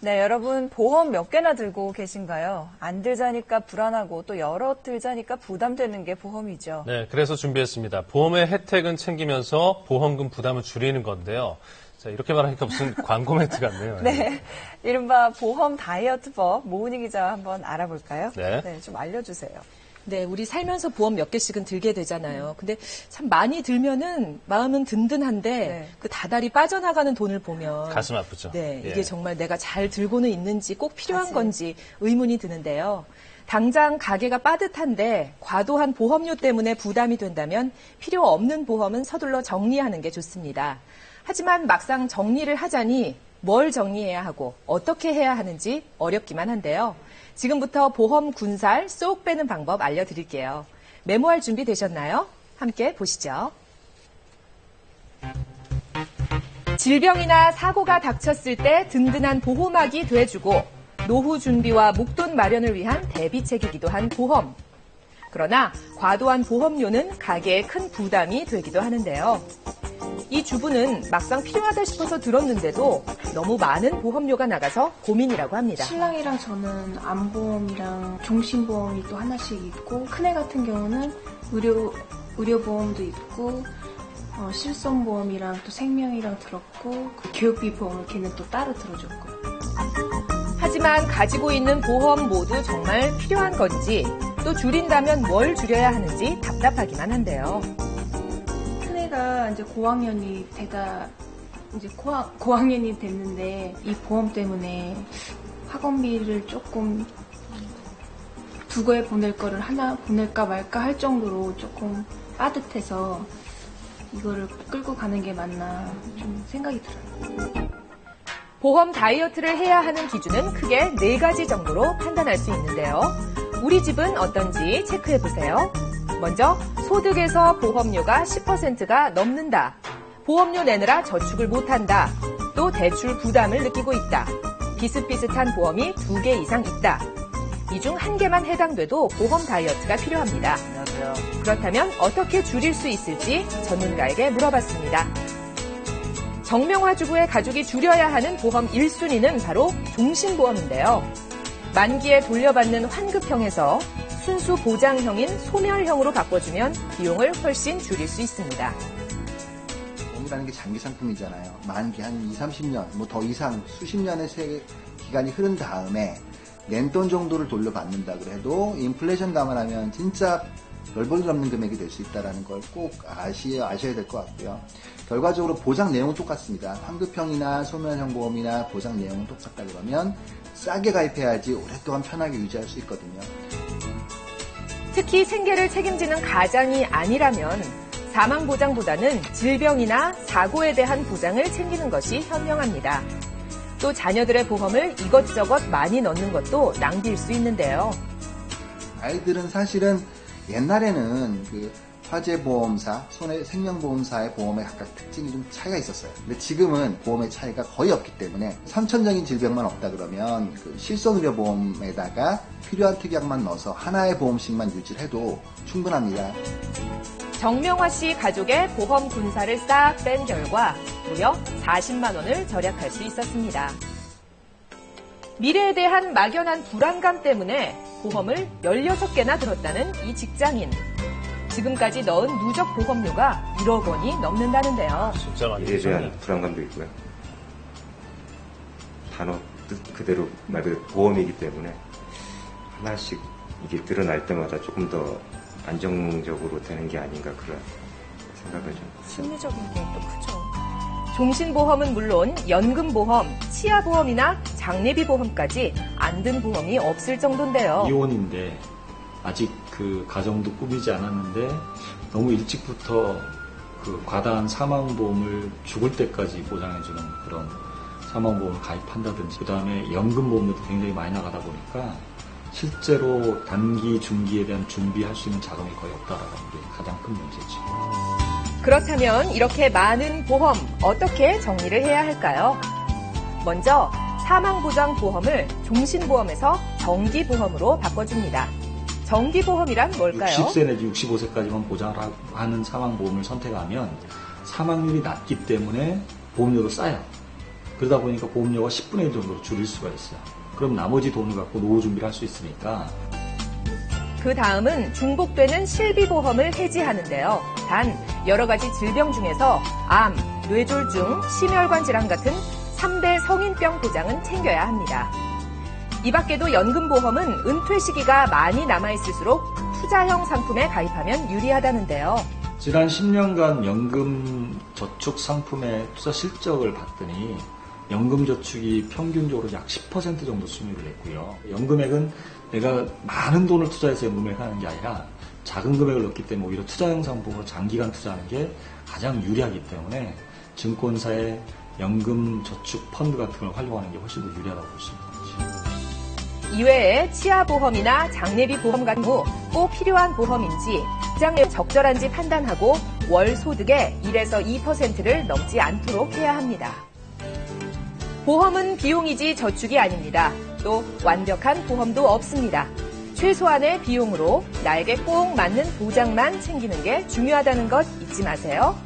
네, 여러분 보험 몇 개나 들고 계신가요? 안 들자니까 불안하고 또 여러 들자니까 부담되는 게 보험이죠. 네, 그래서 준비했습니다. 보험의 혜택은 챙기면서 보험금 부담을 줄이는 건데요. 자, 이렇게 말하니까 무슨 광고 멘트 같네요. 네, 이른바 보험 다이어트법 모은희 기자와 한번 알아볼까요? 네. 좀 알려주세요. 네, 우리 살면서 보험 몇 개씩은 들게 되잖아요. 근데 참 많이 들면은 마음은 든든한데 네. 그 다달이 빠져나가는 돈을 보면 가슴 아프죠. 네, 예. 이게 정말 내가 잘 들고는 있는지 꼭 필요한 맞아요. 건지 의문이 드는데요. 당장 가게가 빠듯한데 과도한 보험료 때문에 부담이 된다면 필요 없는 보험은 서둘러 정리하는 게 좋습니다. 하지만 막상 정리를 하자니 뭘 정리해야 하고 어떻게 해야 하는지 어렵기만 한데요. 지금부터 보험 군살 쏙 빼는 방법 알려드릴게요. 메모할 준비 되셨나요? 함께 보시죠. 질병이나 사고가 닥쳤을 때 든든한 보호막이 돼주고 노후 준비와 목돈 마련을 위한 대비책이기도 한 보험. 그러나 과도한 보험료는 가게에 큰 부담이 되기도 하는데요. 이 주부는 막상 필요하다 싶어서 들었는데도 너무 많은 보험료가 나가서 고민이라고 합니다. 신랑이랑 저는 암보험이랑 종신보험이 또 하나씩 있고 큰애 같은 경우는 의료 의료보험도 있고 어, 실손보험이랑 또 생명이랑 들었고 그 교육비 보험을 걔는 또 따로 들어줬고 하지만 가지고 있는 보험 모두 정말 필요한 건지 또 줄인다면 뭘 줄여야 하는지 답답하기만 한데요. 큰애가 이제 고학년이 되다 이제 고학, 고학년이 됐는데 이 보험 때문에 학원비를 조금 두고에 보낼 거를 하나 보낼까 말까 할 정도로 조금 빠듯해서 이거를 끌고 가는 게 맞나 좀 생각이 들어요. 보험 다이어트를 해야 하는 기준은 크게 네 가지 정도로 판단할 수 있는데요. 우리 집은 어떤지 체크해 보세요. 먼저 소득에서 보험료가 10%가 넘는다. 보험료 내느라 저축을 못한다. 또 대출 부담을 느끼고 있다. 비슷비슷한 보험이 두 개 이상 있다. 이 중 한 개만 해당돼도 보험 다이어트가 필요합니다. 안녕하세요. 그렇다면 어떻게 줄일 수 있을지 전문가에게 물어봤습니다. 정명화 주부의 가족이 줄여야 하는 보험 1순위는 바로 종신보험인데요. 만기에 돌려받는 환급형에서 순수 보장형인 소멸형으로 바꿔주면 비용을 훨씬 줄일 수 있습니다. 보험이라는 게 장기 상품이잖아요. 만기 한 2, 30년, 뭐 더 이상 수십 년의 세 기간이 흐른 다음에 낸돈 정도를 돌려받는다 그래도 인플레이션 감안하면 진짜 별볼일 없는 금액이 될 수 있다는 걸 꼭 아시, 아셔야 될 것 같고요. 결과적으로 보장 내용은 똑같습니다. 환급형이나 소멸형 보험이나 보장 내용은 똑같다 그러면 싸게 가입해야지 오랫동안 편하게 유지할 수 있거든요. 특히 생계를 책임지는 가장이 아니라면 사망 보장보다는 질병이나 사고에 대한 보장을 챙기는 것이 현명합니다. 또 자녀들의 보험을 이것저것 많이 넣는 것도 낭비일 수 있는데요. 아이들은 사실은 옛날에는 그 화재보험사, 손해 생명보험사의 보험의 각각 특징이 좀 차이가 있었어요. 근데 지금은 보험의 차이가 거의 없기 때문에 선천적인 질병만 없다 그러면 그 실손의료보험에다가 필요한 특약만 넣어서 하나의 보험씩만 유지해도 충분합니다. 정명화 씨 가족의 보험 군사를 싹 뺀 결과 무려 40만 원을 절약할 수 있었습니다. 미래에 대한 막연한 불안감 때문에 보험을 16개나 들었다는 이 직장인. 지금까지 넣은 누적 보험료가 1억 원이 넘는다는데요. 진짜 많이 미래에 대한. 불안감도 있고요. 단어 뜻 그대로 말 그대로 보험이기 때문에 하나씩 이게 드러날 때마다 조금 더 안정적으로 되는 게 아닌가 그런 생각을 좀 심리적인 게 또 크죠. 종신보험은 물론 연금보험, 치아보험이나 장례비 보험까지 안 든 보험이 없을 정도인데요. 이혼인데 아직 그 가정도 꾸미지 않았는데 너무 일찍부터 그 과다한 사망보험을 죽을 때까지 보장해주는 그런 사망보험을 가입한다든지 그 다음에 연금보험료도 굉장히 많이 나가다 보니까 실제로 단기, 중기에 대한 준비할 수 있는 자금이 거의 없다라는 게 가장 큰 문제죠. 그렇다면 이렇게 많은 보험 어떻게 정리를 해야 할까요? 먼저 사망보장보험을 종신보험에서 정기보험으로 바꿔줍니다. 정기보험이란 뭘까요? 60세 내지 65세까지만 보장을 하- 하는 사망보험을 선택하면 사망률이 낮기 때문에 보험료도 싸요. 그러다 보니까 보험료가 10분의 1 정도로 줄일 수가 있어요. 그럼 나머지 돈을 갖고 노후 준비를 할 수 있으니까 그 다음은 중복되는 실비보험을 해지하는데요. 단 여러 가지 질병 중에서 암, 뇌졸중, 심혈관 질환 같은 3대 성인병 보장은 챙겨야 합니다. 이 밖에도 연금보험은 은퇴 시기가 많이 남아있을수록 투자형 상품에 가입하면 유리하다는데요. 지난 10년간 연금 저축 상품의 투자 실적을 봤더니 연금 저축이 평균적으로 약 10% 정도 수익을 냈고요. 연금액은 내가 많은 돈을 투자해서 연금을 하는 게 아니라 작은 금액을 넣기 때문에 오히려 투자형 상품으로 장기간 투자하는 게 가장 유리하기 때문에 증권사의 연금 저축 펀드 같은 걸 활용하는 게 훨씬 더 유리하다고 있는 거죠. 이외에 치아보험이나 장례비 보험 같은 후 꼭 필요한 보험인지 직장 내 적절한지 판단하고 월 소득의 1에서 2%를 넘지 않도록 해야 합니다. 보험은 비용이지 저축이 아닙니다. 또 완벽한 보험도 없습니다. 최소한의 비용으로 나에게 꼭 맞는 보장만 챙기는 게 중요하다는 것 잊지 마세요.